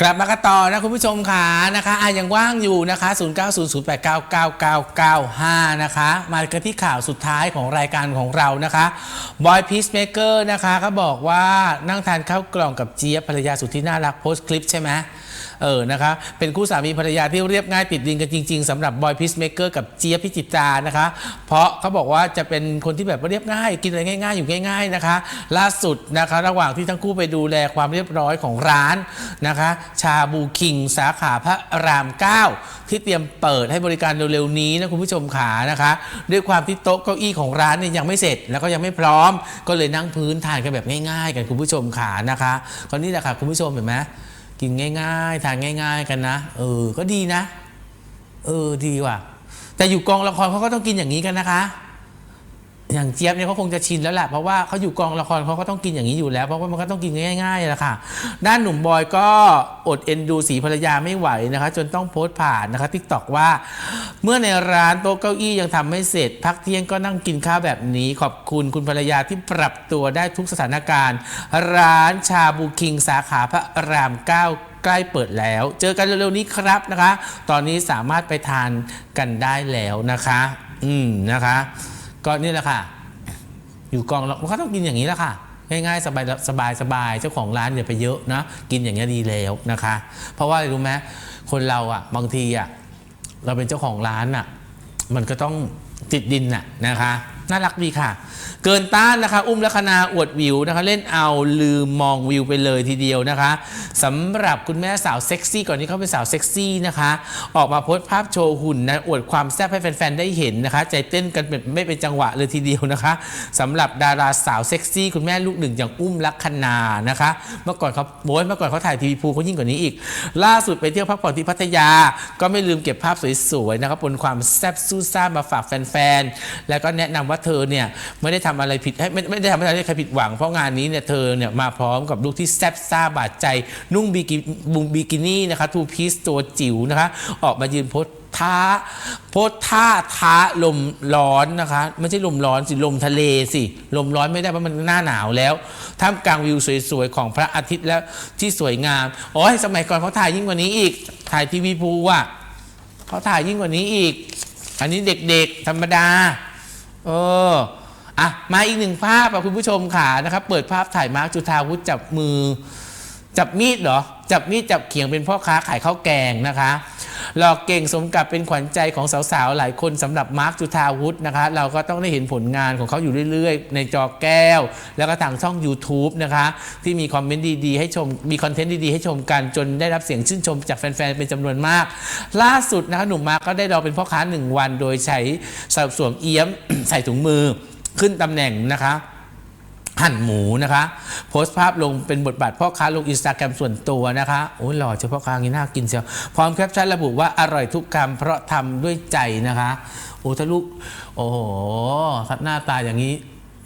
กลับมากันต่อนะคุณผู้ชมค่ะนะคะอะยังว่างอยู่นะคะ 0900899995 นะคะ มากันที่ข่าวสุดท้ายของรายการของเรานะคะบอยพีซเมเกอร์นะคะเขาบอกว่านั่งทานข้าวกล่องกับเจี๊ยบภรรยาสุดที่น่ารักโพสต์คลิปใช่ไหม เออนะคะ เป็นคู่สามีภรรยาที่เรียบง่ายติดดินกันจริง ๆสำหรับบอยพีซเมเกอร์กับเจี๊ยบพิจิตรานะคะ เพราะเขาบอกว่าจะเป็นคนที่แบบว่าเรียบง่าย กินอะไรง่าย ๆ อยู่ง่าย ๆนะคะ ล่าสุดนะคะระหว่างที่ทั้งคู่ไปดูแลความเรียบร้อยของร้านนะคะ ชาบูคิงสาขาพระราม 9 ที่เตรียมเปิดให้บริการเร็วๆนี้นะคุณผู้ชมขานะคะ ด้วยความที่โต๊ะเก้าอี้ของร้านเนี่ยยังไม่เสร็จ แล้วก็ยังไม่พร้อม ก็เลยนั่งพื้นทานกันแบบง่ายๆ กันคุณผู้ชมขานะคะก็นี่แหละค่ะคุณผู้ชมเห็นไหม กินง่าย ๆ ทานง่าย ๆ กันนะเออ ก็ดีนะ เออดีว่ะ แต่อยู่กองละครเขาก็ต้องกินอย่างนี้กันนะคะ อย่างเจี๊ยบเนี่ยเขาคงจะชินแล้วแหละเพราะว่าเขาอยู่กองละครเขาก็ต้องกินอย่างนี้อยู่แล้วเพราะว่ามันก็ต้องกินง่ายๆแหละค่ะ ด้านหนุ่มบอยก็อดเอ็นดูสีภรรยาไม่ไหวนะคะ จนต้องโพสต์ผ่านนะคะทิกตอกว่า เมื่อในร้านโต๊ะเก้าอี้ยังทำไม่เสร็จ พักเที่ยงก็นั่งกินข้าวแบบนี้ ขอบคุณคุณภรรยาที่ปรับตัวได้ทุกสถานการณ์ ร้านชาบูคิงสาขาพระรามเก้าใกล้เปิดแล้ว เจอกันเร็วๆนี้ครับนะคะ ตอนนี้สามารถไปทานกันได้แล้วนะคะ อืมนะคะ ก็นี่แหละค่ะ อยู่กองเรามันก็ต้องกินอย่างนี้แหละค่ะง่ายๆสบายสบายสบายเจ้าของร้านอย่าไปเยอะนะกินอย่างนี้ยดีแล้วนะคะ เพราะว่าอะไรรู้ไหมคนเราอะบางทีอะเราเป็นเจ้าของร้านอะมันก็ต้องติดดินอะนะคะ น่ารักดีค่ะ เกินต้านนะคะ อุ้มลัคนาอวดวิวนะคะ เล่นเอาลืมมองวิวไปเลยทีเดียวนะคะสำหรับคุณแม่สาวเซ็กซี่ก่อนนี้เขาเป็นสาวเซ็กซี่นะคะ ออกมาโพสต์ภาพโชว์หุ่นนะอวดความแซ่บให้แฟนๆได้เห็นนะคะ ใจเต้นกันเป็นไม่เป็นจังหวะเลยทีเดียวนะคะสำหรับดาราสาวเซ็กซี่คุณแม่ลูกหนึ่งอย่างอุ้มลัคนานะคะ เมื่อก่อนเขาโบยเมื่อก่อนเขาถ่ายทีวีพูเขายิ่งกว่านี้อีก ล่าสุดไปเที่ยวพักผ่อนที่พัทยา ก็ไม่ลืมเก็บภาพสวยๆนะครับบนความแซ่บซู่ซ่ามาฝากแฟนๆแล้วก็แนะนำว่าาเธอเนี่ยไม่ได้ทำอะไรผิดให้ไม่ไม่ได้ทำอะไรให้ใครผิดหวังเพราะงานนี้เนี่ยเธอเนี่ยมาพร้อมกับลูกที่แซ่บซ่าบาดใจนุ่งบิกิบุงบิกินี่นะคะทูพีซตัวจิ๋วนะคะ ออกมายืนโพสท้าโพสท่าท้าลมร้อนนะคะไม่ใช่ลมร้อนสิลมทะเลสิลมร้อนไม่ได้เพราะมันหน้าหนาวแล้วท่ามกลางวิวสวยๆของพระอาทิตย์แล้วที่สวยงามอ้ยสมัยก่อนเขาถ่ายยิ่งกว่านี้อีก ถ่ายทีวีพูอะเขาถ่ายยิ่งกว่านี้อีก อันนี้เด็กๆ ธรรมดา เอออะมาอีกหนึ่งภาพอะคุณผู้ชมค่ะนะครับ เปิดภาพถ่ายมาร์คจุธาวุฒิจับมือ จับมีดเหรอ จับมีดจับเขียงเป็นพ่อค้าขายข้าวแกงนะคะ หลอกเก่งสมกับเป็นขวัญใจของสาวๆ หลายคนสำหรับมาร์คจุธาวุฒินะคะ เราก็ต้องได้เห็นผลงานของเขาอยู่เรื่อยๆ ในจอแก้ว แล้วก็ทางช่อง YouTube นะคะ ที่มีคอมเมนต์ดีๆ ให้ชม มีคอนเทนต์ดีๆ ให้ชมกัน จนได้รับเสียงชื่นชมจากแฟนๆ เป็นจำนวนมาก ล่าสุดนะคะหนุ่มมาร์คก็ได้รอเป็นพ่อค้าหนึ่งวัน โดยใช้สวมเอี้ยมใส่ถุงมือขึ้นตำแหน่งนะคะ หั่นหมูนะคะ โพสต์ภาพลงเป็นบทบาทพ่อค้าลงอินสตาแกรมส่วนตัวนะคะโอ้ยหล่อเฉพาะค้างี้น่ากินเชียวพร้อมแคปชั่นระบุว่าอร่อยทุกคำเพราะทำด้วยใจนะคะ โอ้ถ้าลูก โอ้โหหน้าตาอย่างนี้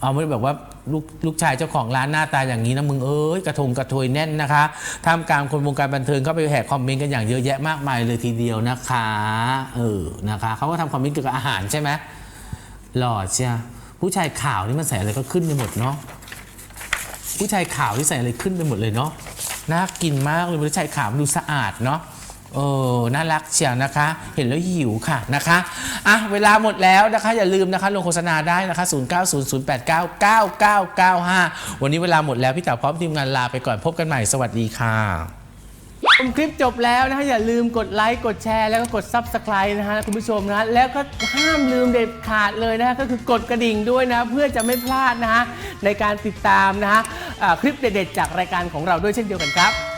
เอาไม่ได้แบบว่าลูกลูกชายเจ้าของร้านหน้าตาอย่างนี้นะมึงเอ้ยกระทงกระทวยแน่นนะคะท่ามกลางคนวงการบันเทิงก็ไปแหกคอมเมนต์กันอย่างเยอะแยะมากมายเลยทีเดียวนะคะเออนะคะเขาก็ทำคอมเมนต์เกี่ยวกับอาหารใช่ไหมหล่อเชียผู้ชายข่าวนี่มันใส่อะไรก็ขึ้นไปหมดเนาะ ผู้ชายขาวที่ใส่อะไรขึ้นไปหมดเลยเนาะน่ากินมากเลยผู้ชายขาวดูสะอาดเนาะเออน่ารักเชียวนะคะ เห็นแล้วหิวค่ะนะคะอะเวลาหมดแล้วนะคะ อย่าลืมนะคะลงโฆษณาได้นะคะ 0900899995 วันนี้เวลาหมดแล้วพี่เต๋อพร้อมทีมงานลาไปก่อนพบกันใหม่สวัสดีค่ะชมคลิปจบแล้วนะฮะอย่าลืมกดไลค์กดแชร์แล้วก็กด Subscribe นะฮะคุณผู้ชมนะแล้วก็ห้ามลืมเด็ดขาดเลยนะฮะก็คือกดกระดิ่งด้วยนะ เพื่อจะไม่พลาดนะฮะในการติดตามนะฮะ คลิปเด็ดๆจากรายการของเราด้วยเช่นเดียวกันครับ